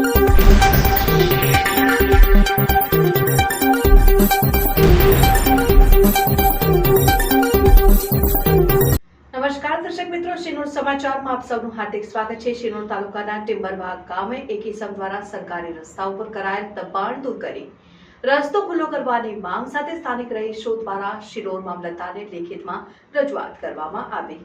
નમસ્કાર દર્શક મિત્રો શિનોર સમાચારમાં આપ સૌનું હાર્દિક સ્વાગત છે. શિનોર તાલુકાના ટિમ્બરવા ગામે એક ઇસમ દ્વારા સરકારી રસ્તા ઉપર કરાયેલ દબાણ દૂર કરી. રસ્તો ખુલ્લો કરવાની માંગ સાથે સ્થાનિક રહીશો દ્વારા શિરોર મામલતદારને લેખિતમાં રજૂઆત કરવામાં આવી.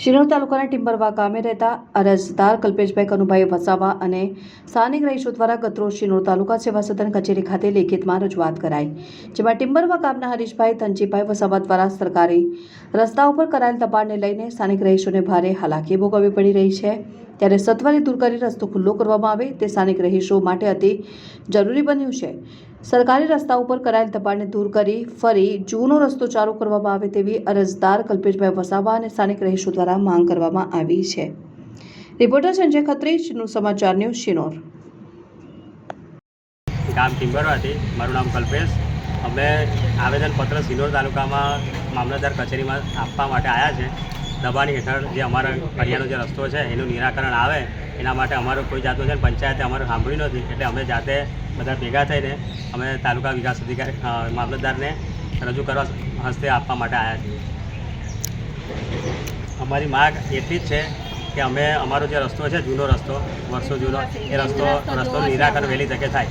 શિનોર તાલુકાના ટિમ્બરવા ગામે રહેતા અરજદાર કલ્પેશભાઈ કનુભાઈ વસાવા અને સ્થાનિક રહીશો દ્વારા ગત્રો શિનોર તાલુકા સેવા સદન કચેરી ખાતે લેખિતમાં રજૂઆત કરાઈ, જેમાં ટિમ્બરવા ગામના હરીશભાઈ ધનજીભાઈ વસાવા દ્વારા સરકારી રસ્તા ઉપર કરાયેલ દબાણને લઈને સ્થાનિક રહીશોને ભારે હાલાકી ભોગવવી પડી રહી છે. ત્યારે સત્વરે દૂર કરી રસ્તો ખુલ્લો કરવામાં આવે તે સ્થાનિક રહીશો માટે અતિ જરૂરી બન્યું છે. સરકારી રસ્તા ઉપર કરાયેલ દબાણને દૂર કરી ફરી જૂનો રસ્તો ચાલુ કરવામાં આવે તેવી અરજદાર કલ્પેશભાઈ વસાવા અને સ્થાનિક રહીશો દ્વારા માંગ કરવામાં આવી છે. રિપોર્ટર સંજય ખત્રી શિનોર સમાચાર ન્યૂઝ શિનોર. ગામ ટિમ્બરવાથી મારું નામ કલ્પેશ. અમે આવેદનપત્ર સિનોર તાલુકામાં મામલતદાર કચેરીમાં આપવા માટે આવ્યા છે. દબાણ હેઠળ જે અમારા કરિયાનો જે રસ્તો છે, એનું નિરાકરણ આવે. એના માટે અમારો કોઈ જાતનું છે પંચાયતે અમારું સાંભળ્યું નથી. એટલે અમે જાતે બધા ભેગા થઈને અમે તાલુકા વિકાસ અધિકારી મામલતદારને રજૂ કરવા હસ્તે આપવા માટે આવ્યા છીએ. અમારી માગ એટલી જ છે કે અમે અમારો જે રસ્તો છે, જૂનો રસ્તો, વર્ષો જૂનો, એ રસ્તો રસ્તો નિરાકરણ વહેલી તકે થાય.